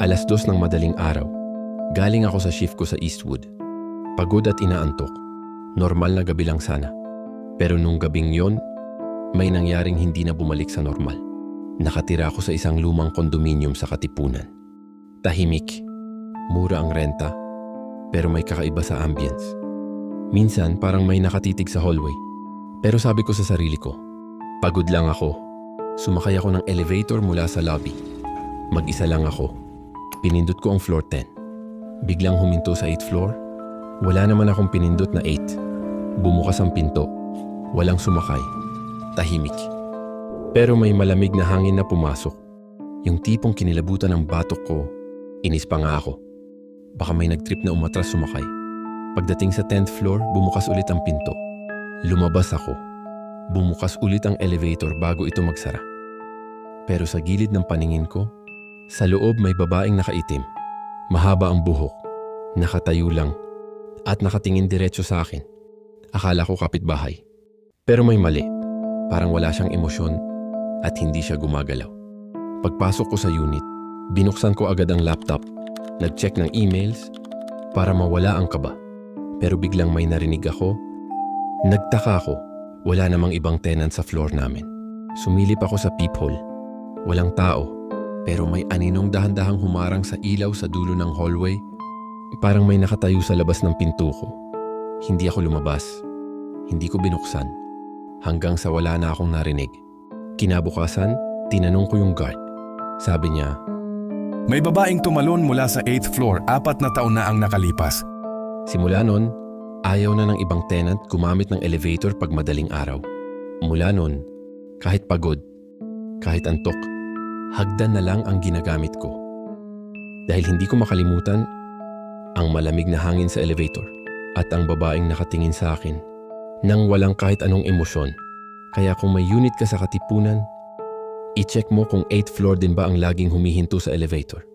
Alas dos ng madaling araw. Galing ako sa shift ko sa Eastwood. Pagod at inaantok. Normal na gabi lang sana. Pero nung gabing yon, may nangyaring hindi na bumalik sa normal. Nakatira ako sa isang lumang kondominium sa Katipunan. Tahimik. Mura ang renta. Pero may kakaiba sa ambience. Minsan parang may nakatitig sa hallway. Pero sabi ko sa sarili ko, pagod lang ako. Sumakay ako ng elevator mula sa lobby. Mag-isa lang ako. Pinindot ko ang floor 10. Biglang huminto sa 8th floor. Wala naman akong pinindot na 8. Bumukas ang pinto. Walang sumakay. Tahimik. Pero may malamig na hangin na pumasok. Yung tipong kinilabutan ng batok ko, inis pa nga ako. Baka may nagtrip na umatras sumakay. Pagdating sa 10th floor, bumukas ulit ang pinto. Lumabas ako. Bumukas ulit ang elevator bago ito magsara. Pero sa gilid ng paningin ko, sa loob may babaeng nakaitim. Mahaba ang buhok. Nakatayo lang. At nakatingin diretso sa akin. Akala ko kapitbahay. Pero may mali. Parang wala siyang emosyon at hindi siya gumagalaw. Pagpasok ko sa unit, binuksan ko agad ang laptop. Nag-check ng emails para mawala ang kaba. Pero biglang may narinig ako. Nagtaka ako. Wala namang ibang tenant sa floor namin. Sumilip ako sa peephole. Walang tao. Pero may aninong dahan-dahang humarang sa ilaw sa dulo ng hallway. Parang may nakatayo sa labas ng pinto ko. Hindi ako lumabas. Hindi ko binuksan. Hanggang sa wala na akong narinig. Kinabukasan, tinanong ko yung guard. Sabi niya, May babaeng tumalon mula sa 8th floor, apat na taon na ang nakalipas. Simula nun, ayaw na ng ibang tenant gumamit ng elevator pag madaling araw. Mula nun, kahit pagod, kahit antok, hagdan na lang ang ginagamit ko. Dahil hindi ko makalimutan ang malamig na hangin sa elevator at ang babaeng nakatingin sa akin nang walang kahit anong emosyon. Kaya kung may unit ka sa katipunan, i-check mo kung 8th floor din ba ang laging humihinto sa elevator.